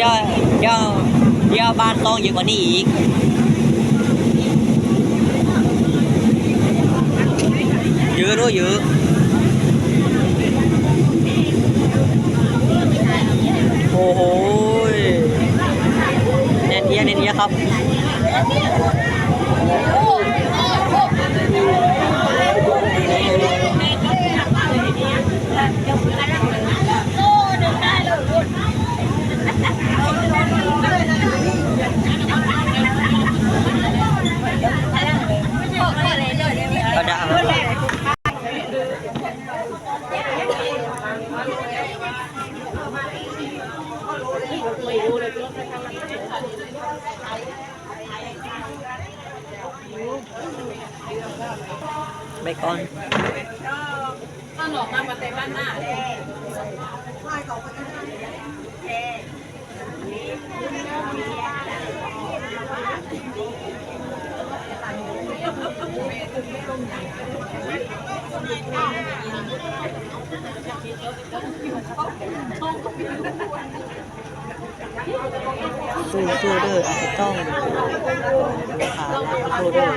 ย่อย่อย่อบ้านต้องเยอะกว่านี้อีกเยอะด้วยเยอะโอ้โหเน้นเยอะเน้นยครับ ก็ได้ไป ก่อนต้นอกมามาเตะบ้านหน้าเลยสู้สู้เด้ออาจจะต้องขาสู้เด้อ